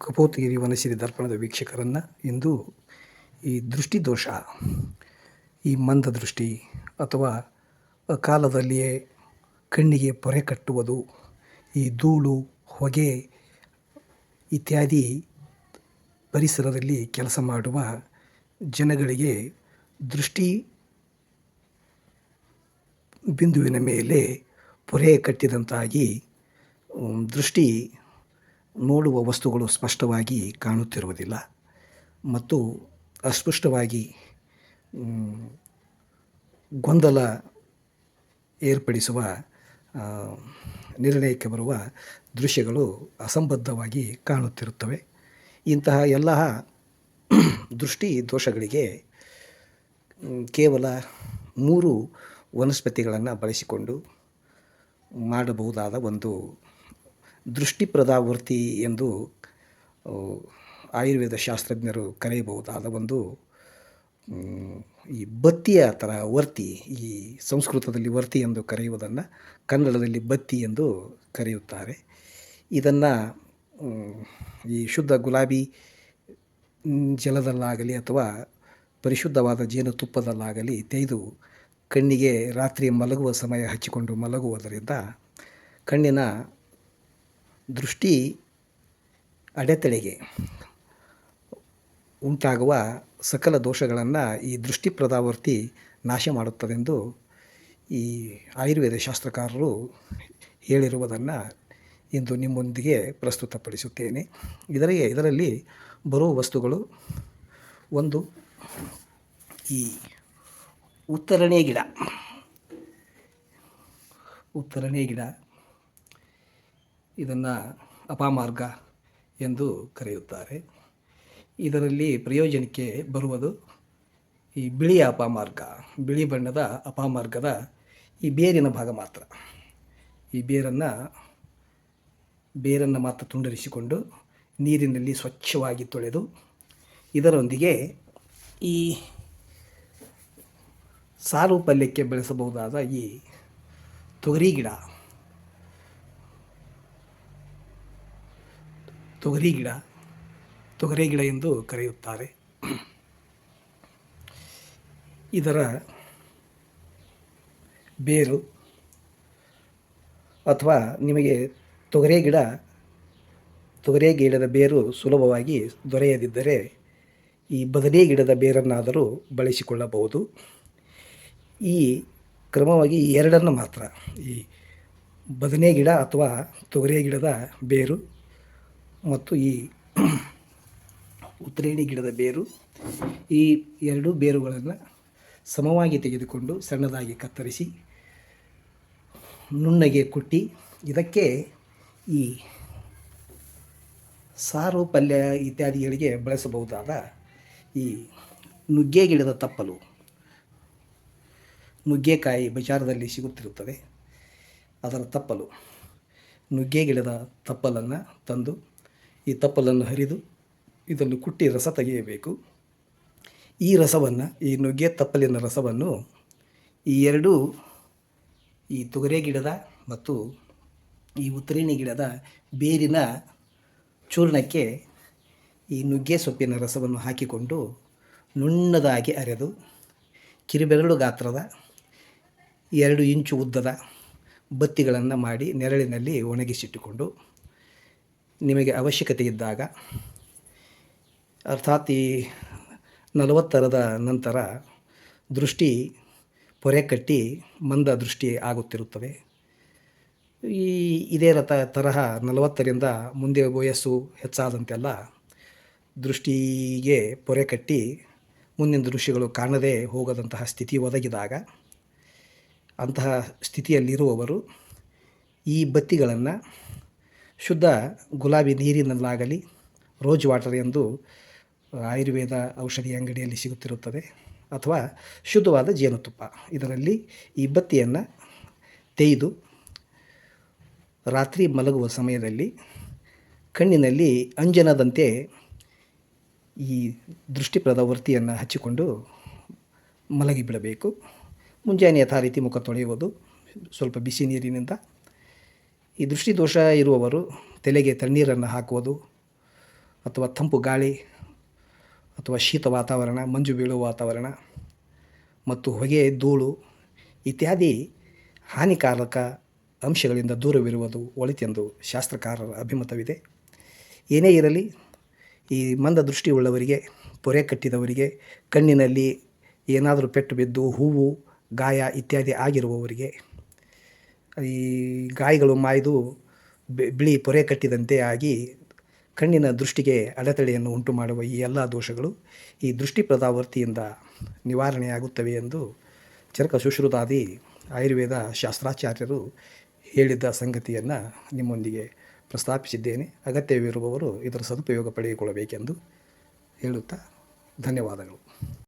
ಕಪೋತಗಿರಿ ವನಸಿರಿ ದರ್ಪಣದ ವೀಕ್ಷಕರನ್ನು ಇಂದು ಈ ದೃಷ್ಟಿದೋಷ, ಈ ಮಂದ ದೃಷ್ಟಿ ಅಥವಾ ಅಕಾಲದಲ್ಲಿಯೇ ಕಣ್ಣಿಗೆ ಪೊರೆ ಕಟ್ಟುವುದು, ಈ ಧೂಳು, ಹೊಗೆ ಇತ್ಯಾದಿ ಪರಿಸರದಲ್ಲಿ ಕೆಲಸ ಮಾಡುವ ಜನಗಳಿಗೆ ದೃಷ್ಟಿ ಬಿಂದುವಿನ ಮೇಲೆ ಪೊರೆ ಕಟ್ಟಿದಂತಾಗಿ ದೃಷ್ಟಿ ನೋಡುವ ವಸ್ತುಗಳು ಸ್ಪಷ್ಟವಾಗಿ ಕಾಣುತ್ತಿರುವುದಿಲ್ಲ ಮತ್ತು ಅಸ್ಪಷ್ಟವಾಗಿ ಗೊಂದಲ ಏರ್ಪಡಿಸುವ ನಿರ್ಣಯಕ್ಕೆ ಬರುವ ದೃಶ್ಯಗಳು ಅಸಂಬದ್ಧವಾಗಿ ಕಾಣುತ್ತಿರುತ್ತವೆ. ಇಂತಹ ಎಲ್ಲ ದೃಷ್ಟಿ ದೋಷಗಳಿಗೆ ಕೇವಲ ಮೂರು ವನಸ್ಪತಿಗಳನ್ನು ಬಳಸಿಕೊಂಡು ಮಾಡಬಹುದಾದ ಒಂದು ದೃಷ್ಟಿಪ್ರದಾವರ್ತಿ ಎಂದು ಆಯುರ್ವೇದ ಶಾಸ್ತ್ರಜ್ಞರು ಕರೆಯಬಹುದಾದ ಒಂದು ಈ ಬತ್ತಿಯ ಥರ ವರ್ತಿ, ಈ ಸಂಸ್ಕೃತದಲ್ಲಿ ವರ್ತಿ ಎಂದು ಕರೆಯುವುದನ್ನು ಕನ್ನಡದಲ್ಲಿ ಬತ್ತಿ ಎಂದು ಕರೆಯುತ್ತಾರೆ. ಇದನ್ನು ಈ ಶುದ್ಧ ಗುಲಾಬಿ ಜಲದಲ್ಲಾಗಲಿ ಅಥವಾ ಪರಿಶುದ್ಧವಾದ ಜೇನುತುಪ್ಪದಲ್ಲಾಗಲಿ ತೆಗೆದು ಕಣ್ಣಿಗೆ ರಾತ್ರಿ ಮಲಗುವ ಸಮಯ ಹಚ್ಚಿಕೊಂಡು ಮಲಗುವುದರಿಂದ ಕಣ್ಣಿನ ದೃಷ್ಟಿ ಅಡೆತಡೆಗೆ ಉಂಟಾಗುವ ಸಕಲ ದೋಷಗಳನ್ನು ಈ ದೃಷ್ಟಿ ಪ್ರದಾವರ್ತಿ ನಾಶ ಮಾಡುತ್ತದೆಂದು ಈ ಆಯುರ್ವೇದ ಶಾಸ್ತ್ರಕಾರರು ಹೇಳಿರುವುದನ್ನು ಇಂದು ನಿಮ್ಮೊಂದಿಗೆ ಪ್ರಸ್ತುತಪಡಿಸುತ್ತೇನೆ. ಇದರಲ್ಲಿ ಇದರಲ್ಲಿ ಬರುವ ವಸ್ತುಗಳು ಒಂದು, ಈ ಉತ್ತರಣೆ ಗಿಡ. ಉತ್ತರಣೆ ಗಿಡ. ಇದನ್ನು ಅಪಮಾರ್ಗ ಎಂದು ಕರೆಯುತ್ತಾರೆ. ಇದರಲ್ಲಿ ಪ್ರಯೋಜನಕ್ಕೆ ಬರುವುದು ಈ ಬಿಳಿಯ ಅಪಮಾರ್ಗ, ಬಿಳಿ ಬಣ್ಣದ ಅಪಮಾರ್ಗದ ಈ ಬೇರಿನ ಭಾಗ ಮಾತ್ರ. ಈ ಬೇರನ್ನು ಬೇರನ್ನು ಮಾತ್ರ ತುಂಡರಿಸಿಕೊಂಡು ನೀರಿನಲ್ಲಿ ಸ್ವಚ್ಛವಾಗಿ ತೊಳೆದು ಇದರೊಂದಿಗೆ ಈ ಸಾರು ಪಲ್ಯಕ್ಕೆ ಬೆಳೆಸಬಹುದಾದ ಈ ತೊಗರಿ ಗಿಡ ತೊಗರಿ ಗಿಡ ತೊಗರಿ ಗಿಡ ಎಂದು ಕರೆಯುತ್ತಾರೆ. ಇದರ ಬೇರು ಅಥವಾ ನಿಮಗೆ ತೊಗರಿ ಗಿಡ ತೊಗರಿ ಗಿಡದ ಬೇರು ಸುಲಭವಾಗಿ ದೊರೆಯದಿದ್ದರೆ ಈ ಬದನೆ ಗಿಡದ ಬೇರನ್ನಾದರೂ ಬಳಸಿಕೊಳ್ಳಬಹುದು. ಈ ಕ್ರಮವಾಗಿ ಎರಡನ್ನು ಮಾತ್ರ, ಈ ಬದನೆ ಗಿಡ ಅಥವಾ ತೊಗರಿ ಗಿಡದ ಬೇರು ಮತ್ತು ಈ ಉತ್ತರೇಣಿ ಗಿಡದ ಬೇರು, ಈ ಎರಡು ಬೇರುಗಳನ್ನು ಸಮವಾಗಿ ತೆಗೆದುಕೊಂಡು ಸಣ್ಣದಾಗಿ ಕತ್ತರಿಸಿ ನುಣ್ಣಗೆ ಕುಟ್ಟಿ ಇದಕ್ಕೆ ಈ ಸಾರು ಪಲ್ಯ ಇತ್ಯಾದಿಗಳಿಗೆ ಬಳಸಬಹುದಾದ ಈ ನುಗ್ಗೆ ಗಿಡದ ತಪ್ಪಲು ನುಗ್ಗೆಕಾಯಿ ಬಜಾರದಲ್ಲಿ ಸಿಗುತ್ತಿರುತ್ತದೆ. ಅದರ ತಪ್ಪಲು ನುಗ್ಗೆ ಗಿಡದ ತಪ್ಪಲನ್ನು ತಂದು ಈ ತಪ್ಪಲನ್ನು ಹರಿದು ಇದನ್ನು ಕುಟ್ಟಿ ರಸ ತೆಗೆಯಬೇಕು. ಈ ರಸವನ್ನು, ಈ ನುಗ್ಗೆ ತಪ್ಪಲಿನ ರಸವನ್ನು ಈ ಎರಡು, ಈ ತೊಗರೆ ಗಿಡದ ಮತ್ತು ಈ ಉತ್ತರೇಣಿ ಗಿಡದ ಬೇರಿನ ಚೂರ್ಣಕ್ಕೆ ಈ ನುಗ್ಗೆ ಸೊಪ್ಪಿನ ರಸವನ್ನು ಹಾಕಿಕೊಂಡು ನುಣ್ಣದಾಗಿ ಅರೆದು ಕಿರುಬೆರಳು ಗಾತ್ರದ ಎರಡು ಇಂಚು ಉದ್ದದ ಬತ್ತಿಗಳನ್ನು ಮಾಡಿ ನೆರಳಿನಲ್ಲಿ ಒಣಗಿಸಿಟ್ಟುಕೊಂಡು ನಿಮಗೆ ಅವಶ್ಯಕತೆ ಇದ್ದಾಗ, ಅರ್ಥಾತ್ ಈ ನಲವತ್ತರದ ನಂತರ ದೃಷ್ಟಿ ಪೊರೆ ಕಟ್ಟಿ ಮಂದ ದೃಷ್ಟಿ ಆಗುತ್ತಿರುತ್ತದೆ ಈ ಇದೇ ರಥ ತರಹ ನಲವತ್ತರಿಂದ ಮುಂದೆ ವಯಸ್ಸು ಹೆಚ್ಚಾದಂತೆಲ್ಲ ದೃಷ್ಟಿಗೆ ಪೊರೆ ಕಟ್ಟಿ ಮುಂದಿನ ದೃಶ್ಯಗಳು ಕಾಣದೇ ಹೋಗದಂತಹ ಸ್ಥಿತಿ ಒದಗಿದಾಗ, ಅಂತಹ ಸ್ಥಿತಿಯಲ್ಲಿರುವವರು ಈ ಬತ್ತಿಗಳನ್ನು ಶುದ್ಧ ಗುಲಾಬಿ ನೀರಿನಲ್ಲಾಗಲಿ ರೋಜ್ ವಾಟರ್ ಎಂದು ಆಯುರ್ವೇದ ಔಷಧಿ ಅಂಗಡಿಯಲ್ಲಿ ಸಿಗುತ್ತಿರುತ್ತದೆ ಅಥವಾ ಶುದ್ಧವಾದ ಜೇನುತುಪ್ಪ. ಇದರಲ್ಲಿ ಈ ಬತ್ತಿಯನ್ನು ತೆಯ್ದು ರಾತ್ರಿ ಮಲಗುವ ಸಮಯದಲ್ಲಿ ಕಣ್ಣಿನಲ್ಲಿ ಅಂಜನದಂತೆ ಈ ದೃಷ್ಟಿಪ್ರದ ವೃತ್ತಿಯನ್ನು ಹಚ್ಚಿಕೊಂಡು ಮಲಗಿಬಿಡಬೇಕು. ಮುಂಜಾನೆ ಯಥಾ ರೀತಿ ಮುಖ ತೊಳೆಯುವುದು. ಸ್ವಲ್ಪ ಬಿಸಿ ನೀರಿನಿಂದ ಈ ದೃಷ್ಟಿದೋಷ ಇರುವವರು ತಲೆಗೆ ತಣ್ಣೀರನ್ನು ಹಾಕುವುದು ಅಥವಾ ತಂಪು ಗಾಳಿ ಅಥವಾ ಶೀತ ವಾತಾವರಣ, ಮಂಜು ಬೀಳುವ ವಾತಾವರಣ ಮತ್ತು ಹೊಗೆ, ಧೂಳು ಇತ್ಯಾದಿ ಹಾನಿಕಾರಕ ಅಂಶಗಳಿಂದ ದೂರವಿರುವುದು ಒಳಿತೆಂದು ಶಾಸ್ತ್ರಕಾರರ ಅಭಿಮತವಿದೆ. ಏನೇ ಇರಲಿ, ಈ ಮಂದ ದೃಷ್ಟಿಯುಳ್ಳವರಿಗೆ, ಪೊರೆ ಕಟ್ಟಿದವರಿಗೆ, ಕಣ್ಣಿನಲ್ಲಿ ಏನಾದರೂ ಪೆಟ್ಟು ಬಿದ್ದು ಹೂವು, ಗಾಯ ಇತ್ಯಾದಿ ಆಗಿರುವವರಿಗೆ ಈ ಗಾಯಗಳು ಮಾಯ್ದು ಬಿಳಿ ಪೊರೆ ಕಟ್ಟಿದಂತೆ ಆಗಿ ಕಣ್ಣಿನ ದೃಷ್ಟಿಗೆ ಅಡೆತಡೆಯನ್ನು ಉಂಟು ಮಾಡುವ ಈ ಎಲ್ಲ ದೋಷಗಳು ಈ ದೃಷ್ಟಿ ಪ್ರದಾವರ್ತಿಯಿಂದ ನಿವಾರಣೆಯಾಗುತ್ತವೆ ಎಂದು ಚರಕ ಸುಶ್ರುತಾದಿ ಆಯುರ್ವೇದ ಶಾಸ್ತ್ರಾಚಾರ್ಯರು ಹೇಳಿದ್ದ ಸಂಗತಿಯನ್ನು ನಿಮ್ಮೊಂದಿಗೆ ಪ್ರಸ್ತಾಪಿಸಿದ್ದೇನೆ. ಅಗತ್ಯವಿರುವವರು ಇದರ ಸದುಪಯೋಗ ಪಡೆದುಕೊಳ್ಳಬೇಕೆಂದು ಹೇಳುತ್ತಾ ಧನ್ಯವಾದಗಳು.